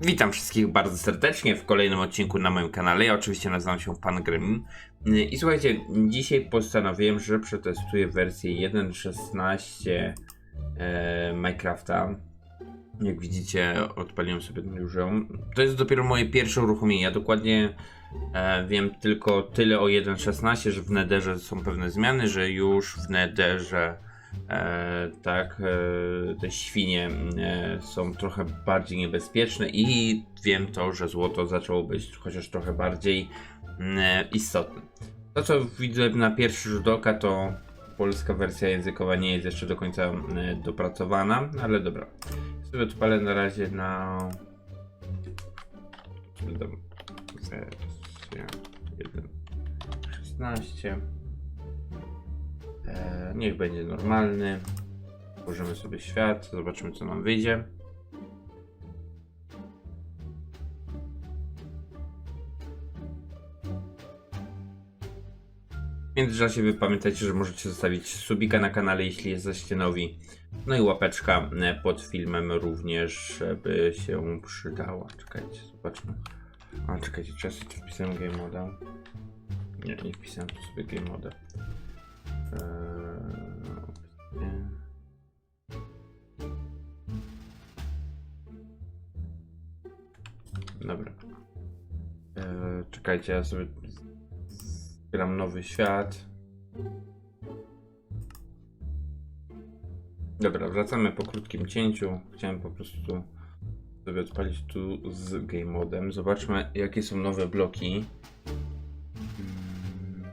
Witam wszystkich bardzo serdecznie w kolejnym odcinku na moim kanale. Ja oczywiście nazywam się Pan Gremlin. I słuchajcie, dzisiaj postanowiłem, że przetestuję wersję 1.16 e, Minecrafta. Jak widzicie, odpaliłem sobie już ją. To jest dopiero moje pierwsze uruchomienie. Ja dokładnie e, wiem tylko tyle o 1.16, że w Netherze są pewne zmiany, że już w Netherze e, tak e, te świnie e, są trochę bardziej niebezpieczne i wiem to, że złoto zaczęło być chociaż trochę bardziej e, istotne. To co widzę na pierwszy rzut oka to polska wersja językowa nie jest jeszcze do końca e, dopracowana, ale dobra. Sobie odpalę na razie na wersja 1.16 e, Niech będzie normalny. Włożymy sobie świat, zobaczymy co nam wyjdzie. W międzyczasie wy pamiętajcie, że możecie zostawić subika na kanale, jeśli jesteście nowi. No i łapeczka e, pod filmem również by się przydała. Czekajcie, zobaczmy. A czekajcie, czy ja sobie wpisałem game moda? Nie, nie wpisałem sobie game moda. Czekajcie, ja sobie gram nowy świat. Dobra, wracamy po krótkim cięciu. Chciałem po prostu sobie odpalić tu z game modem. Zobaczmy, jakie są nowe bloki. Mm.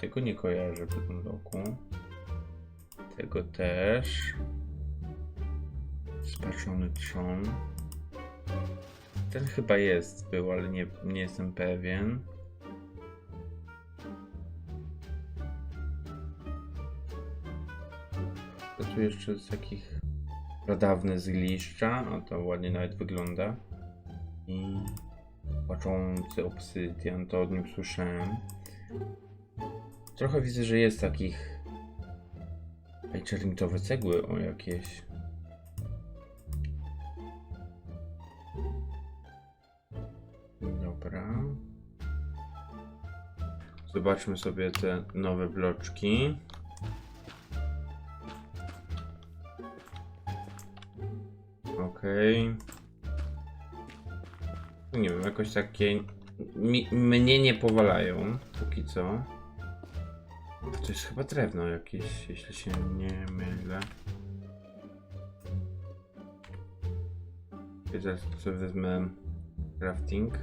Tego nie kojarzę w tym bloku. Tego też. Spaczony trzon. Ten chyba jest, był, ale nie, nie jestem pewien. To tu jeszcze z takich pradawne zgliszcza, a to ładnie nawet wygląda. I płaczący obsydian, to od nim słyszałem. Trochę widzę, że jest takich Ej, cegły o jakieś. Dobra. Zobaczmy sobie te nowe bloczki. Okej. Nie wiem, jakoś takie mi, mnie nie powalają póki co. To jest chyba drewno jakieś, jeśli się nie mylę. I teraz sobie wezmę crafting.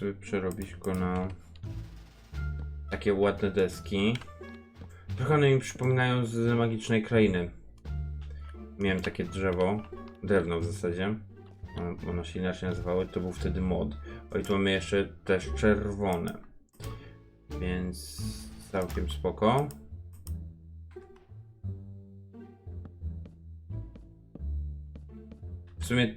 Sobie przerobić go na takie ładne deski. Trochę one mi przypominają z magicznej krainy. Miałem takie drzewo, drewno w zasadzie. Ono- się inaczej nazywało, to był wtedy mod. O i tu mamy jeszcze też czerwone. Więc całkiem spoko. W sumie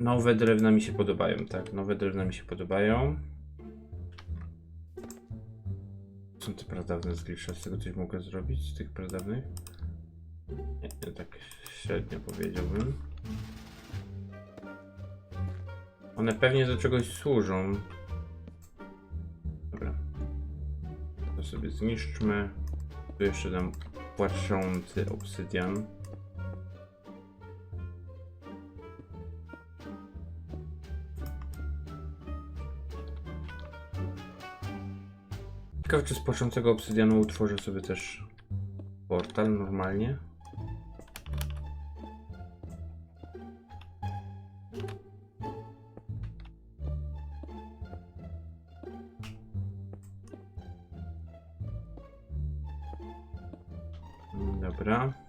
Nowe drewna mi się podobają, tak. Nowe drewna mi się podobają. Są te pradawne zgliszcza, z tego coś mogę zrobić, z tych pradawnych? Nie, nie tak średnio powiedziałbym. One pewnie do czegoś służą. Dobra. To sobie zniszczmy. Tu jeszcze dam płaczący obsydian. Ciekawe, czy z płaczącego obsydianu utworzę sobie też portal normalnie. Dobra.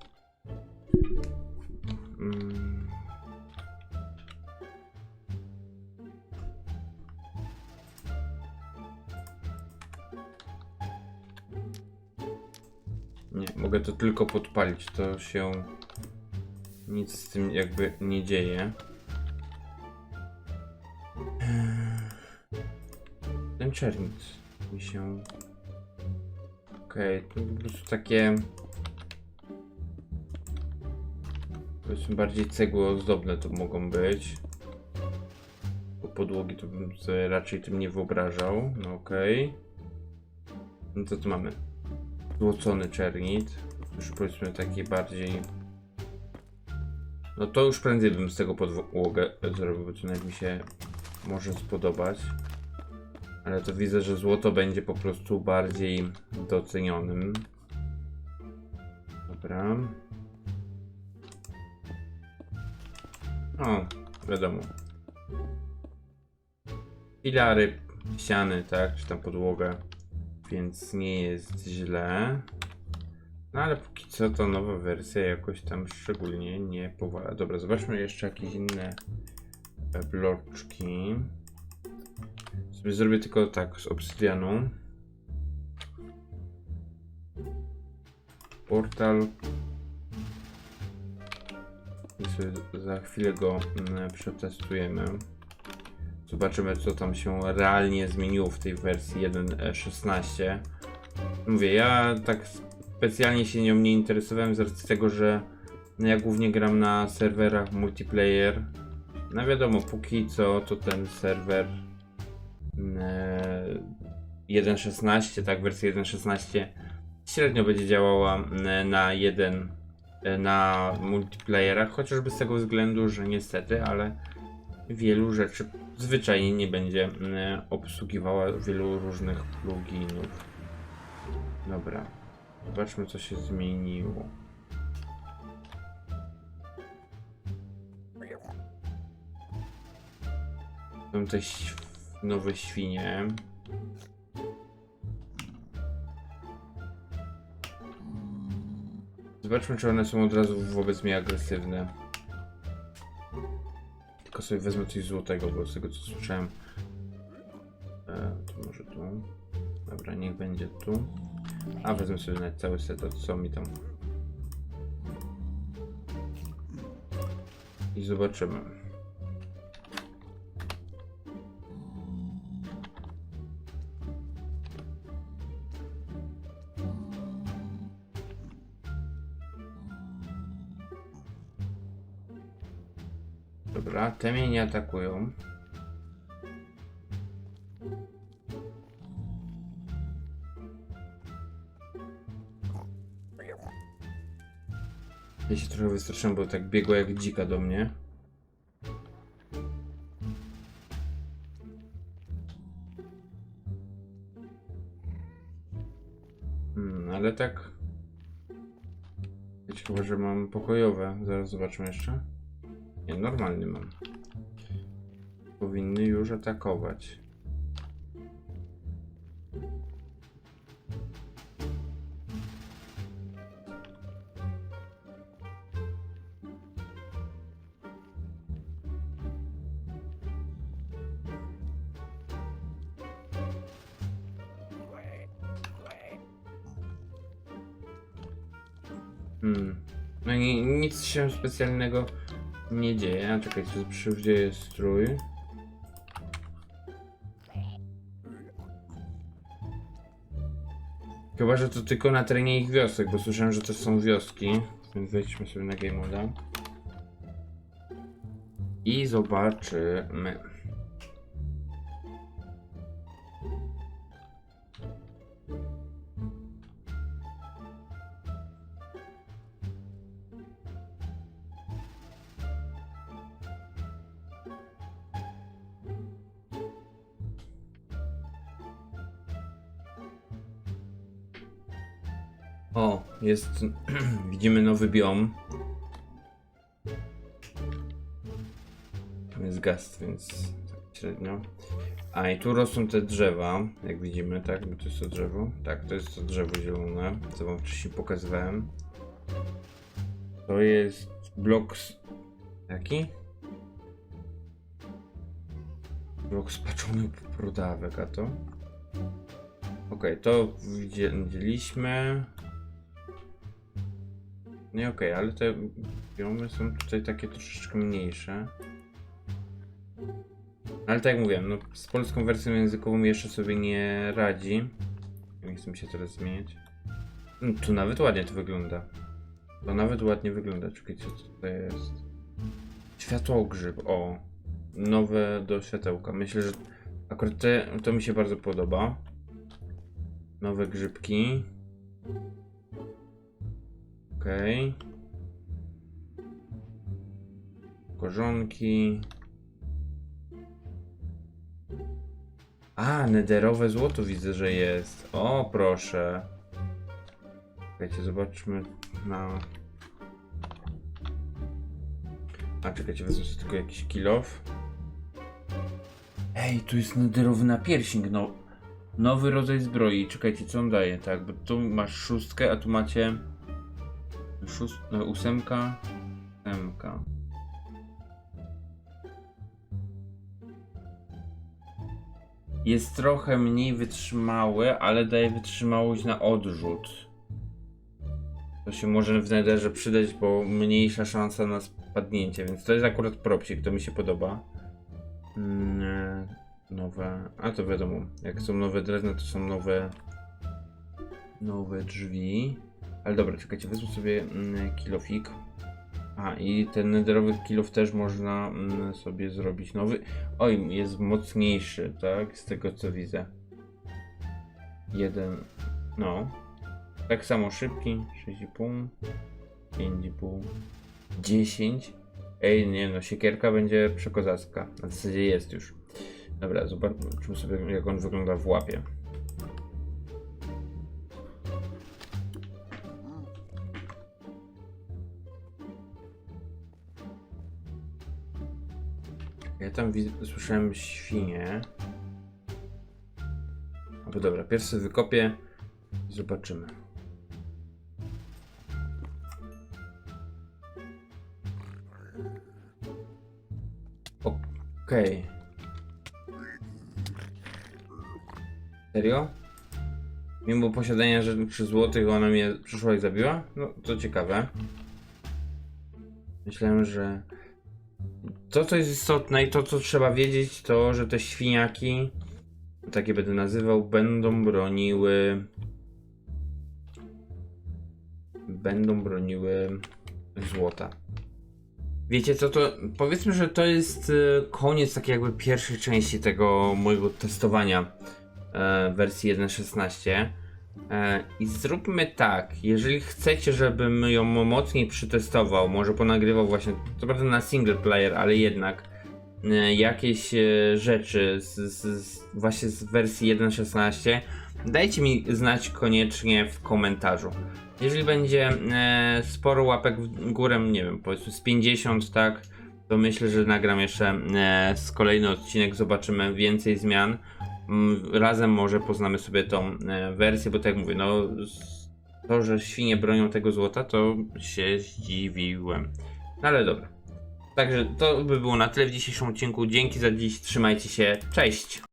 Mogę to tylko podpalić. To się nic z tym jakby nie dzieje. Ten czernic mi się... Okej, to po prostu takie... Powiedzmy bardziej cegły ozdobne to mogą być. Bo podłogi to bym sobie raczej tym nie wyobrażał. No okej. No to tu mamy. Złocony czernit. Już powiedzmy taki bardziej... No to już prędzej bym z tego podłogę zrobił, bo to mi się może spodobać. Ale to widzę, że złoto będzie po prostu bardziej docenionym. Dobra. O, wiadomo. Filary, ściany, tak, czy tam podłoga. Więc nie jest źle. No ale póki co to nowa wersja jakoś tam szczególnie nie powala. Dobra, zobaczmy jeszcze jakieś inne e, bloczki. Sobie zrobię tylko tak z obsydianu. Portal. I sobie za chwilę go mm, przetestujemy. Zobaczymy co tam się realnie zmieniło w tej wersji 1.16. Mówię, ja tak specjalnie się nią nie interesowałem z racji tego, że no ja głównie gram na serwerach multiplayer. No wiadomo, póki co to ten serwer e, 1.16, tak, wersja 1.16 średnio będzie działała e, na jeden e, na multiplayerach, chociażby z tego względu, że niestety, ale wielu rzeczy zwyczajnie nie będzie e, obsługiwała wielu różnych pluginów. Dobra, zobaczmy co się zmieniło. Są te nowe świnie. Zobaczmy, czy one są od razu wobec mnie agresywne. Tylko sobie wezmę coś złotego, bo z tego co słyszałem. E, to może tu. Dobra, niech będzie tu. A wezmę sobie nawet cały set, to co mi tam. I zobaczymy. Dobra, te mnie nie atakują. Ja się trochę wystraszyłem, bo tak biegła jak dzika do mnie. Hmm, ale tak... Wiecie chyba, że mam pokojowe. Zaraz zobaczmy jeszcze. Nie, normalny mam. Powinny już atakować. Hmm. No i nic się specjalnego nie dzieje. A czekajcie, przywdzieje strój. Chyba, że to tylko na terenie ich wiosek, bo słyszałem, że to są wioski. Więc wejdźmy sobie na Game Moda. I zobaczymy. O, jest. widzimy nowy biom. Jest gast, więc tak średnio. A i tu rosną te drzewa, jak widzimy, tak? Bo to jest to drzewo. Tak, to jest to drzewo zielone, co wam wcześniej pokazywałem. To jest blok. Jaki? Blok spaczony prodawek, a to? Okej, to widzieliśmy. Nie okej, ale te biomy są tutaj takie troszeczkę mniejsze. Ale tak jak mówiłem, no z polską wersją językową jeszcze sobie nie radzi. Nie chcę mi się teraz zmieniać. No, tu nawet ładnie to wygląda. To nawet ładnie wygląda. Czekajcie, co tutaj jest? Światłogrzyb, o. Nowe do światełka. Myślę, że akurat te, to mi się bardzo podoba. Nowe grzybki. Okej. Korzonki. A, nederowe złoto widzę, że jest. O, proszę. Czekajcie, zobaczmy na... A, czekajcie, wezmę sobie tylko jakiś kilof. Ej, tu jest nederowy napierśnik, no. Nowy rodzaj zbroi. Czekajcie, co on daje, tak? Bo tu masz szóstkę, a tu macie... Szóst... No, ósemka. Ósemka. Jest trochę mniej wytrzymały, ale daje wytrzymałość na odrzut. To się może w nederze przydać, bo mniejsza szansa na spadnięcie, więc to jest akurat propsik, to mi się podoba. Mm, e, nowe, a to wiadomo, jak są nowe drewno, to są nowe nowe drzwi. Ale dobra, czekajcie, wezmę sobie mm, kilofik. A i ten nederowy kilof też można mm, sobie zrobić nowy. Oj, jest mocniejszy, tak? Z tego co widzę. Jeden, no. Tak samo szybki, 6,5, 5,5, 10. Ej, nie no, siekierka będzie przekozacka. Na zasadzie jest już. Dobra, zobaczmy sobie jak on wygląda w łapie. Ja tam słyszałem świnie. Albo dobra, pierwszy wykopię. Zobaczymy. Okej. Serio? Mimo posiadania rzeczy złotych ona mnie przyszła i zabiła? No, to ciekawe. Myślałem, że to, co jest istotne i to, co trzeba wiedzieć, to, że te świniaki, takie będę nazywał, będą broniły. Będą broniły złota. Wiecie co, to powiedzmy, że to jest e, koniec takiej jakby pierwszej części tego mojego testowania e, wersji 1.16. E, I zróbmy tak, jeżeli chcecie, żebym ją mocniej przetestował, może ponagrywał właśnie, co prawda na single player, ale jednak e, jakieś e, rzeczy z, z, z, właśnie z wersji 1.16, dajcie mi znać koniecznie w komentarzu. Jeżeli będzie sporo łapek w górę, nie wiem, powiedzmy z 50, tak, to myślę, że nagram jeszcze z kolejny odcinek, zobaczymy więcej zmian. Mm, Razem może poznamy sobie tą e, wersję, bo tak jak mówię, no to, że świnie bronią tego złota, to się zdziwiłem. No ale dobra. Także to by było na tyle w dzisiejszym odcinku. Dzięki za dziś, trzymajcie się, cześć!